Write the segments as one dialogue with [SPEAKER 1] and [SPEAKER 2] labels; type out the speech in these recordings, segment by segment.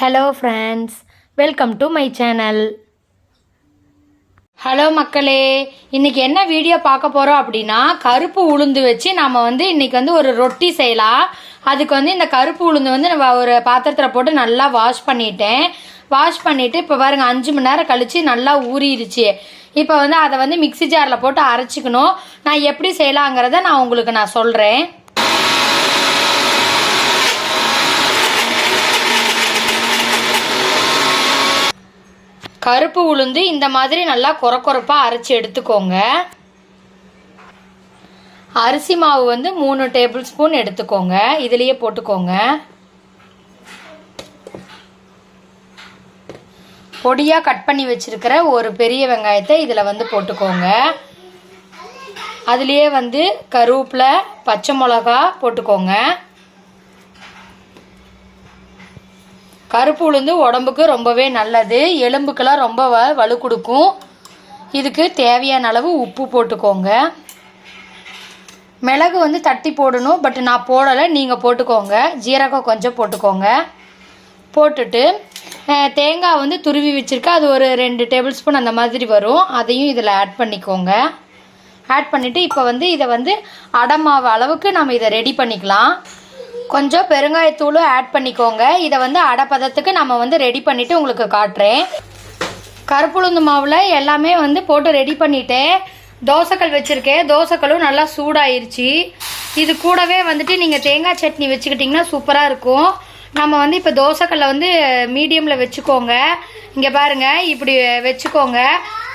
[SPEAKER 1] Hello friends welcome to my channel hello மக்களே. இன்றைக்கி என்ன வீடியோ பார்க்க போகிறோம் அப்படின்னா கருப்பு உளுந்து வச்சு நாம் வந்து இன்றைக்கி வந்து ஒரு ரொட்டி செய்யலாம். அதுக்கு வந்து இந்த கருப்பு உளுந்து வந்து நம்ம ஒரு பாத்திரத்தில் போட்டு நல்லா வாஷ் பண்ணிட்டேன். வாஷ் பண்ணிவிட்டு இப்போ பாருங்க அஞ்சு மணி நேரம் கழித்து நல்லா ஊறிடுச்சு இப்போ வந்து அதை வந்து மிக்ஸி ஜாரில் போட்டு அரைச்சிக்கணும். நான் எப்படி செய்யலாங்கிறத நான் உங்களுக்கு நான் சொல்கிறேன் கருப்பு உளுந்து இந்த மாதிரி நல்லா கொர கொரப்பாக அரைச்சி எடுத்துக்கோங்க. அரிசி மாவு வந்து மூணு டேபிள் ஸ்பூன் எடுத்துக்கோங்க. இதுலேயே போட்டுக்கோங்க. பொடியாக கட் பண்ணி வச்சிருக்கிற ஒரு பெரிய வெங்காயத்தை இதில் வந்து போட்டுக்கோங்க. அதுலேயே வந்து கருவேப்பிலை பச்சை மிளகா போட்டுக்கோங்க. கருப்பு உளுந்து உடம்புக்கு ரொம்பவே நல்லது. எலும்புக்கெல்லாம் ரொம்ப வ வலு கொடுக்கும். இதுக்கு தேவையான அளவு உப்பு போட்டுக்கோங்க. மிளகு வந்து தட்டி போடணும் பட் நான் போடலை. நீங்கள் போட்டுக்கோங்க. ஜீரகம் கொஞ்சம் போட்டுக்கோங்க. போட்டுட்டு தேங்காய் வந்து துருவி வச்சுருக்கேன். அது ஒரு ரெண்டு டேபிள் ஸ்பூன் அந்த மாதிரி வரும். அதையும் இதில் ஆட் பண்ணிக்கோங்க. ஆட் பண்ணிவிட்டு இப்போ வந்து இதை வந்து அடமாவ அளவுக்கு நம்ம இதை ரெடி பண்ணிக்கலாம். கொஞ்சம் பெருங்காயத்தூளும் ஆட் பண்ணிக்கோங்க. இதை வந்து அடப்பதத்துக்கு நம்ம வந்து ரெடி பண்ணிவிட்டு உங்களுக்கு காட்டுறேன். கருப்புளுந்து மாவில் எல்லாமே வந்து போட்டு ரெடி பண்ணிட்டேன். தோசைக்கல் வச்சுருக்கேன். தோசைக்கல்லும் நல்லா சூடாயிருச்சு. இது கூடவே வந்துட்டு நீங்கள் தேங்காய் சட்னி வச்சுக்கிட்டிங்கன்னா சூப்பராக இருக்கும். நம்ம வந்து இப்போ தோசைக்கல்லை வந்து மீடியமில் வச்சுக்கோங்க. இங்கே பாருங்கள் இப்படி வச்சுக்கோங்க.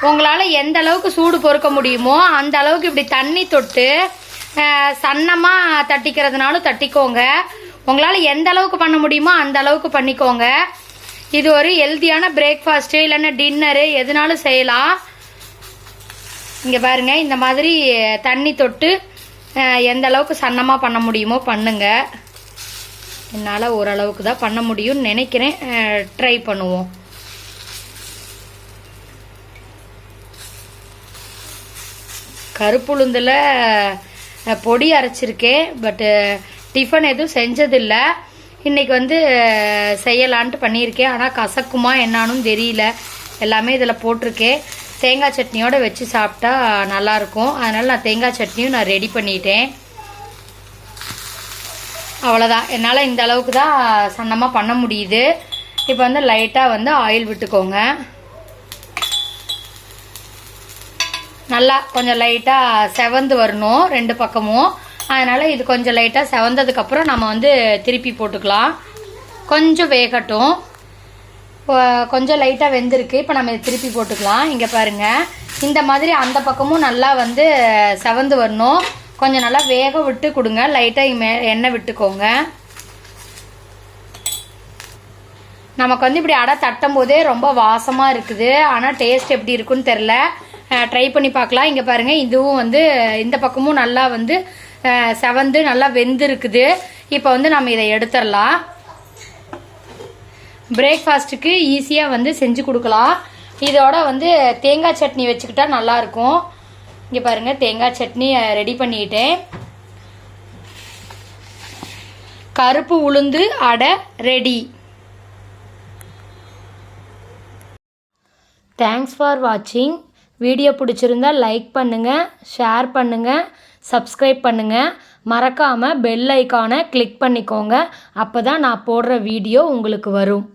[SPEAKER 1] உங்களால் எந்த அளவுக்கு சூடு பொறுக்க முடியுமோ அந்த அளவுக்கு இப்படி தண்ணி தொட்டு சன்னமாக தட்டிக்கிறதுனாலும் தட்டிக்கோங்க. உங்களால் எந்த அளவுக்கு பண்ண முடியுமோ அந்த அளவுக்கு பண்ணிக்கோங்க. இது ஒரு ஹெல்த்தியான பிரேக்ஃபாஸ்ட்டு இல்லைன்னா டின்னரு எதுனாலும் செய்யலாம். இங்கே பாருங்க இந்த மாதிரி தண்ணி தொட்டு எந்த அளவுக்கு சன்னமாக பண்ண முடியுமோ பண்ணுங்க. என்னால் ஓரளவுக்கு தான் பண்ண முடியும்னு நினைக்கிறேன். ட்ரை பண்ணுவோம். கருப்புளுந்தில் பொடி அரைச்சிருக்கேன் பட்டு டிஃபன் எதுவும் செஞ்சதில்லை. இன்னைக்கு வந்து செய்யலான்ட்டு பண்ணியிருக்கேன். ஆனால் கசக்குமா என்னானும் தெரியல. எல்லாமே இதில் போட்டிருக்கேன். தேங்காய் சட்னியோடு வச்சு சாப்பிட்டா நல்லாயிருக்கும். அதனால் நான் தேங்காய் சட்னியும் நான் ரெடி பண்ணிட்டேன். அவ்வளோதான் என்னால் இந்த அளவுக்கு தான் சன்னமாக பண்ண முடியுது. இப்போ வந்து லைட்டாக வந்து ஆயில் விட்டுக்கோங்க. நல்லா கொஞ்சம் லைட்டாக செவந்து வரணும் ரெண்டு பக்கமும். அதனால் இது கொஞ்சம் லைட்டாக செவந்ததுக்கப்புறம் நம்ம வந்து திருப்பி போட்டுக்கலாம். கொஞ்சம் வேகட்டும். கொஞ்சம் லைட்டாக வெந்திருக்கு. இப்போ நம்ம இதை திருப்பி போட்டுக்கலாம். இங்கே பாருங்கள் இந்த மாதிரி அந்த பக்கமும் நல்லா வந்து செவந்து வரணும். கொஞ்சம் நல்லா வேக விட்டு கொடுங்க. லைட்டாக மே எண்ணெய் விட்டுக்கோங்க. நமக்கு வந்து இப்படி அடை தட்டும் போதே ரொம்ப வாசமாக இருக்குது. ஆனால் டேஸ்ட் எப்படி இருக்குன்னு தெரில. ட்ரை பண்ணி பார்க்கலாம். இங்கே பாருங்கள் இதுவும் வந்து இந்த பக்கமும் நல்லா வந்து செவந்து நல்லா வெந்திருக்குது. இப்போ வந்து நம்ம இதை எடுத்துடலாம். பிரேக்ஃபாஸ்ட்டுக்கு ஈஸியாக வந்து செஞ்சு கொடுக்கலாம். இதோட வந்து தேங்காய் சட்னி வச்சுக்கிட்டா நல்லாயிருக்கும். இங்கே பாருங்கள் தேங்காய் சட்னி ரெடி பண்ணிட்டேன். கருப்பு உளுந்து அடை ரெடி தேங்க்ஸ் ஃபார் வாட்சிங் வீடியோ பிடிச்சிருந்தா லைக் பண்ணுங்கள் ஷேர் பண்ணுங்கள் சப்ஸ்கிரைப் பண்ணுங்கள் மறக்காமல் பெல் ஐக்கானை கிளிக் பண்ணிக்கோங்க. அப்போ தான் நான் போடுற வீடியோ உங்களுக்கு வரும்.